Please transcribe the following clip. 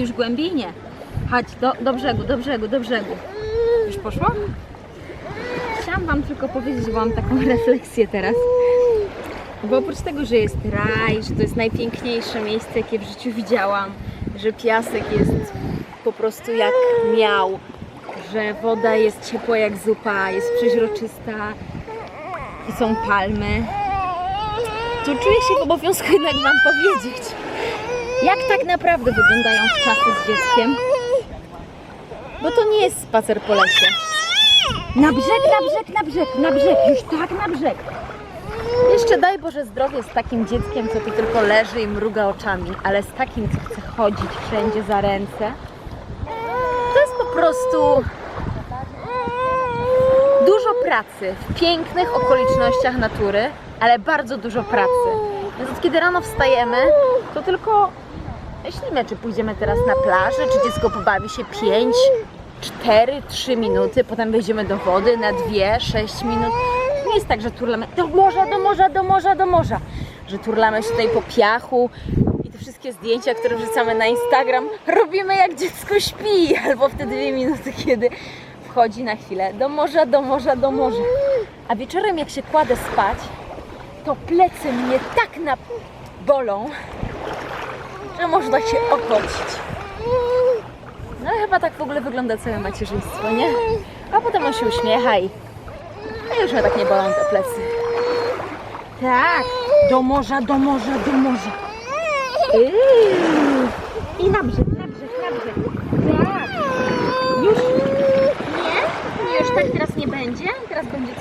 już głębiej nie. Chodź, do, do brzegu, do brzegu, do brzegu. Już poszło? Chciałam Wam tylko powiedzieć, że mam taką refleksję teraz. Bo oprócz tego, że jest raj, że to jest najpiękniejsze miejsce, jakie w życiu widziałam, że piasek jest po prostu jak miał, że woda jest ciepła jak zupa, jest przeźroczysta i są palmy, to czuję się w obowiązku jednak Wam powiedzieć, jak tak naprawdę wyglądają czasy z dzieckiem. Bo to nie jest spacer po lesie. Na brzeg, na brzeg, na brzeg, na brzeg, już tak na brzeg. Jeszcze daj Boże zdrowie z takim dzieckiem, co tu tylko leży i mruga oczami, ale z takim, co chce chodzić wszędzie za ręce. To jest po prostu dużo pracy w pięknych okolicznościach natury, ale bardzo dużo pracy. Więc kiedy rano wstajemy, to tylko myślimy, czy pójdziemy teraz na plażę, czy dziecko pobawi się 5, 4, 3 minuty, potem wejdziemy do wody na 2, 6 minut. Nie jest tak, że turlamy do morza, do morza, do morza, do morza, że turlamy się tutaj po piachu i te wszystkie zdjęcia, które wrzucamy na Instagram, robimy jak dziecko śpi, albo w te dwie minuty, kiedy wchodzi na chwilę do morza, do morza, do morza. A wieczorem jak się kładę spać, to plecy mnie tak na bolą, że można się okocić. No i chyba tak w ogóle wygląda całe macierzyństwo, nie? A potem on się uśmiecha i a już mnie tak nie bolą te plecy. Tak, do morza, do morza, do morza. Yy. I na brzeg, na brzeg, na brzeg. Tak. Już. Nie? Już tak teraz nie będzie. Teraz będzie co